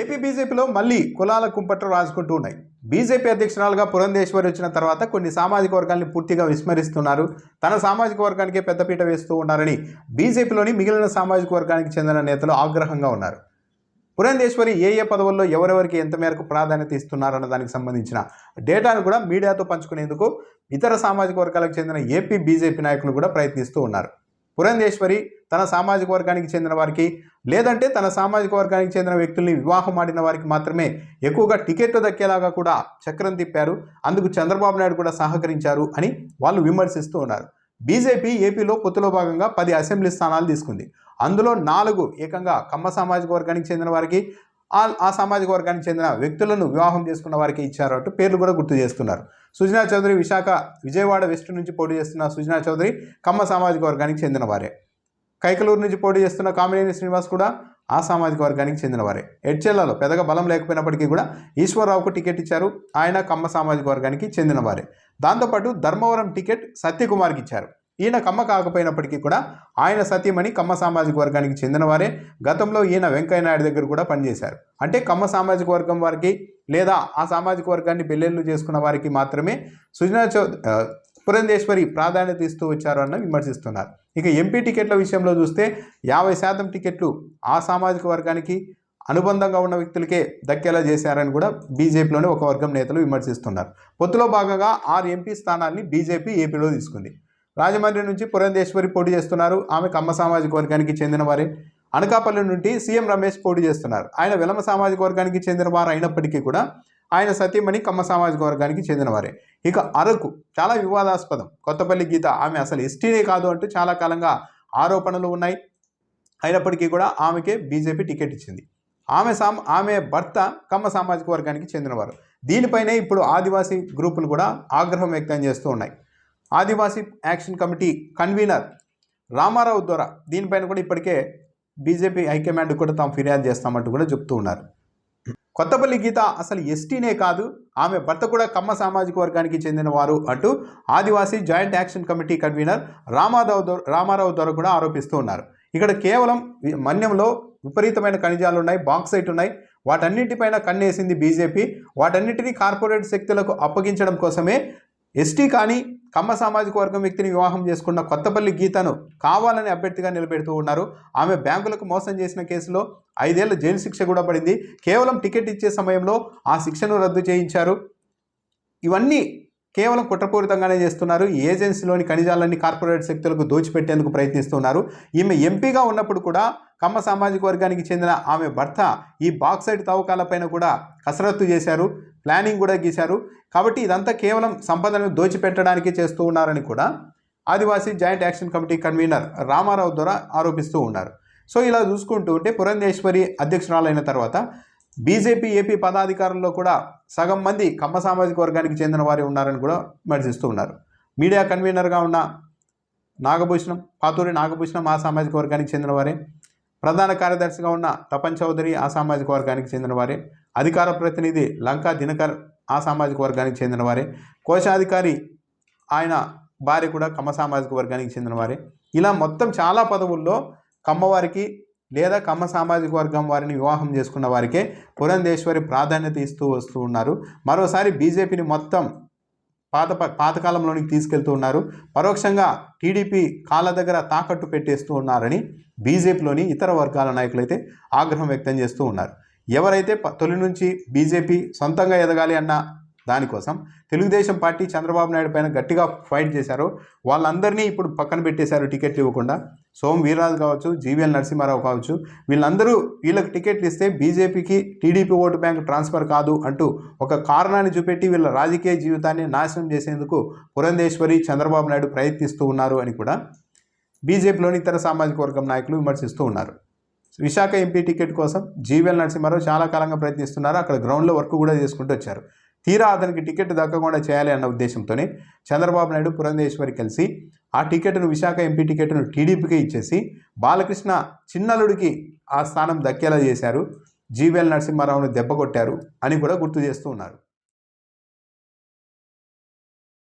AP బీజేపీలో మళ్ళీ కులాల కుంపట్లు రాసుకుంటూ ఉన్నాయి. బీజేపీ అధ్యక్షురాలుగా పురంధేశ్వరి వచ్చిన తర్వాత కొన్ని సామాజిక వర్గాల్ని పూర్తిగా విస్మరిస్తున్నారు. తన సామాజిక వర్గానికే పెద్దపీట వేస్తూ ఉన్నారని బీజేపీలోని మిగిలిన సామాజిక వర్గానికి చెందిన నేతలు ఆగ్రహంగా ఉన్నారు. పురంధేశ్వరి ఏ ఏ పదవుల్లో ఎవరెవరికి ఎంత మేరకు ప్రాధాన్యత ఇస్తున్నారన్న దానికి సంబంధించిన డేటాను కూడా మీడియాతో పంచుకునేందుకు ఇతర సామాజిక వర్గాలకు చెందిన ఏపీ బీజేపీ నాయకులు కూడా ప్రయత్నిస్తూ ఉన్నారు. పురంధేశ్వరి తన సామాజిక వర్గానికి చెందిన వారికి లేదంటే తన సామాజిక వర్గానికి చెందిన వ్యక్తుల్ని వివాహం ఆడిన వారికి మాత్రమే ఎక్కువగా టికెట్లు దక్కేలాగా కూడా చక్రం తిప్పారు. అందుకు చంద్రబాబు నాయుడు కూడా సహకరించారు అని వాళ్ళు విమర్శిస్తూ ఉన్నారు. బీజేపీ ఏపీలో పొత్తులో భాగంగా పది అసెంబ్లీ స్థానాలు తీసుకుంది. అందులో నాలుగు ఏకంగా కమ్మ సామాజిక వర్గానికి చెందిన వారికి ఆ ఆ సామాజిక వర్గానికి చెందిన వ్యక్తులను వివాహం చేసుకున్న వారికి ఇచ్చారు అంటూ పేర్లు కూడా గుర్తు చేస్తున్నారు. సుజనా చౌదరి విశాఖ విజయవాడ వెస్ట్ నుంచి పోటీ చేస్తున్న సుజనా చౌదరి కమ్మ సామాజిక వర్గానికి చెందిన వారే కైకలూరు నుంచి పోటీ చేస్తున్న కామినేని శ్రీనివాస్ కూడా ఆ సామాజిక వర్గానికి చెందినవారే. ఎడ్చెల్లలో పెద్దగా బలం లేకపోయినప్పటికీ కూడా ఈశ్వరరావుకు టికెట్ ఇచ్చారు. ఆయన కమ్మ సామాజిక వర్గానికి చెందినవారే. దాంతోపాటు ధర్మవరం టికెట్ సత్యకుమార్కి ఇచ్చారు. ఈయన కమ్మ కాకపోయినప్పటికీ కూడా ఆయన సత్యమణి కమ్మ సామాజిక వర్గానికి చెందినవారే. గతంలో ఈయన వెంకయ్యనాయుడు దగ్గర కూడా పనిచేశారు. అంటే కమ్మ సామాజిక వర్గం వారికి లేదా ఆ సామాజిక వర్గాన్ని పెళ్ళిళ్ళు చేసుకున్న వారికి మాత్రమే సుజనా చౌ పురంధేశ్వరి ప్రాధాన్యత ఇస్తూ వచ్చారు అన్న విమర్శిస్తున్నారు. ఇక ఎంపీ టికెట్ల విషయంలో చూస్తే యాభై శాతం టికెట్లు ఆ సామాజిక వర్గానికి అనుబంధంగా ఉన్న వ్యక్తులకే దక్కేలా చేశారని కూడా బీజేపీలోని ఒక వర్గం నేతలు విమర్శిస్తున్నారు. పొత్తులో భాగంగా ఆరు ఎంపీ స్థానాల్ని బీజేపీ ఏపీలో తీసుకుంది. రాజమండ్రి నుంచి పురంధేశ్వరి పోటీ చేస్తున్నారు. ఆమె కమ్మ సామాజిక వర్గానికి చెందిన వారే. అనకాపల్లి నుండి సీఎం రమేష్ పోటీ చేస్తున్నారు. ఆయన విలమ సామాజిక వర్గానికి చెందిన వారు అయినప్పటికీ కూడా ఆయన సతీమణి కమ్మ సామాజిక వర్గానికి చెందినవారే ఇక అరకు చాలా వివాదాస్పదం. కొత్తపల్లి గీత ఆమె అసలు ఎస్టీనే కాదు అంటూ చాలా కాలంగా ఆరోపణలు ఉన్నాయి. అయినప్పటికీ కూడా ఆమెకే బీజేపీ టికెట్ ఇచ్చింది. ఆమె సామ్ ఆమె భర్త కమ్మ సామాజిక వర్గానికి చెందినవారు. దీనిపైనే ఇప్పుడు ఆదివాసీ గ్రూపులు కూడా ఆగ్రహం వ్యక్తం చేస్తూ ఉన్నాయి. Adivasi action committee convener Ramarao ద్వారా దీనిపైన కూడా ఇప్పటికే బీజేపీ హైకమాండ్ కూడా తాము ఫిర్యాదు చేస్తామంటూ కూడా చెప్తూ ఉన్నారు. కొత్తపల్లి గీత అసలు ఎస్టీనే కాదు ఆమె భర్త కూడా కమ్మ సామాజిక వర్గానికి చెందినవారు అంటూ Adivasi joint action committee convener Ramarao Ramarao ద్వారా కూడా ఆరోపిస్తూ ఉన్నారు. ఇక్కడ కేవలం మన్యంలో విపరీతమైన ఖనిజాలు ఉన్నాయి బాక్సైట్ ఉన్నాయి. వాటన్నిటిపైన కన్నేసింది బీజేపీ. వాటన్నిటినీ కార్పొరేట్ శక్తులకు అప్పగించడం కోసమే ఎస్టీ కానీ కమ్మ సామాజిక వర్గం వ్యక్తిని వివాహం చేసుకున్న కొత్తపల్లి గీతను కావాలని అభ్యర్థిగా నిలబెడుతూ ఉన్నారు. ఆమె బ్యాంకులకు మోసం చేసిన కేసులో ఐదేళ్ళ జైలు శిక్ష కూడా పడింది. కేవలం టికెట్ ఇచ్చే సమయంలో ఆ శిక్షను రద్దు చేయించారు. ఇవన్నీ కేవలం కుట్రపూరితంగానే చేస్తున్నారు. ఏజెన్సీలోని ఖనిజాలన్నీ కార్పొరేట్ శక్తులకు దోచిపెట్టేందుకు ప్రయత్నిస్తున్నారు. ఈమె ఎంపీగా ఉన్నప్పుడు కూడా కమ్మ సామాజిక వర్గానికి చెందిన ఆమె భర్త ఈ బాక్సైడ్ తవ్వకాలపైన కూడా కసరత్తు చేశారు ప్లానింగ్ కూడా గీశారు. కాబట్టి ఇదంతా కేవలం సంపదను దోచిపెట్టడానికి చేస్తూ ఉన్నారని కూడా Adivasi joint action committee convener Ramarao ద్వారా ఆరోపిస్తూ ఉన్నారు. సో ఇలా చూసుకుంటూ ఉంటే పురంధేశ్వరి అధ్యక్షురాలైన తర్వాత బీజేపీ ఏపీ పదాధికారుల్లో కూడా సగం మంది కమ్మ సామాజిక వర్గానికి చెందిన వారే ఉన్నారని కూడా విమర్శిస్తూ ఉన్నారు. మీడియా కన్వీనర్గా ఉన్న నాగభూషణం పాతూరి నాగభూషణం ఆ సామాజిక వర్గానికి చెందిన వారే. ప్రధాన కార్యదర్శిగా ఉన్న తపన్ చౌదరి ఆ సామాజిక వర్గానికి చెందిన వారే. అధికార ప్రతినిధి లంకా దినకర్ ఆ సామాజిక వర్గానికి చెందిన వారే. కోశాధికారి ఆయన భార్య కూడా కమ్మ సామాజిక వర్గానికి చెందిన వారే. ఇలా మొత్తం చాలా పదవుల్లో కమ్మవారికి లేదా కమ్మ సామాజిక వర్గం వారిని వివాహం చేసుకున్న వారికే పురంధేశ్వరి ప్రాధాన్యత ఇస్తూ వస్తూ ఉన్నారు. మరోసారి బీజేపీని మొత్తం పాత పాతకాలంలోనికి తీసుకెళ్తూ ఉన్నారు. పరోక్షంగా టీడీపీ కాళ్ళ దగ్గర తాకట్టు పెట్టేస్తూ ఉన్నారని బీజేపీలోని ఇతర వర్గాల నాయకులైతే ఆగ్రహం వ్యక్తం చేస్తూ ఉన్నారు. ఎవరైతే తొలి నుంచి బీజేపీ సొంతంగా ఎదగాలి అన్న దానికోసం తెలుగుదేశం పార్టీ చంద్రబాబు నాయుడు పైన గట్టిగా ఫైట్ చేశారో వాళ్ళందరినీ ఇప్పుడు పక్కన పెట్టేశారు టికెట్లు ఇవ్వకుండా. సోమ్ వీర్రాజు కావచ్చు జీవీఎల్ నరసింహారావు కావచ్చు వీళ్ళందరూ వీళ్ళకి టికెట్లు ఇస్తే బీజేపీకి టీడీపీ ఓటు బ్యాంక్ ట్రాన్స్ఫర్ కాదు అంటూ ఒక కారణాన్ని చూపెట్టి వీళ్ళ రాజకీయ జీవితాన్ని నాశనం చేసేందుకు పురంధేశ్వరి చంద్రబాబు నాయుడు ప్రయత్నిస్తూ ఉన్నారు అని కూడా బీజేపీలోని ఇతర సామాజిక వర్గం నాయకులు విమర్శిస్తూ ఉన్నారు. విశాఖ ఎంపీ టికెట్ కోసం జీవీఎల్ నరసింహారావు చాలా కాలంగా ప్రయత్నిస్తున్నారు. అక్కడ గ్రౌండ్లో వర్క్ కూడా చేసుకుంటూ వచ్చారు. తీరా అతనికి టికెట్ దక్కకుండా చేయాలి అన్న ఉద్దేశంతోనే చంద్రబాబు నాయుడు పురంధేశ్వరి కలిసి ఆ టికెట్ను విశాఖ ఎంపీ టికెట్ను టీడీపీకి ఇచ్చేసి బాలకృష్ణ చిన్నలుడికి ఆ స్థానం దక్కేలా చేశారు. జీవీఎల్ నరసింహారావును దెబ్బ కొట్టారు అని కూడా గుర్తు చేస్తూ ఉన్నారు.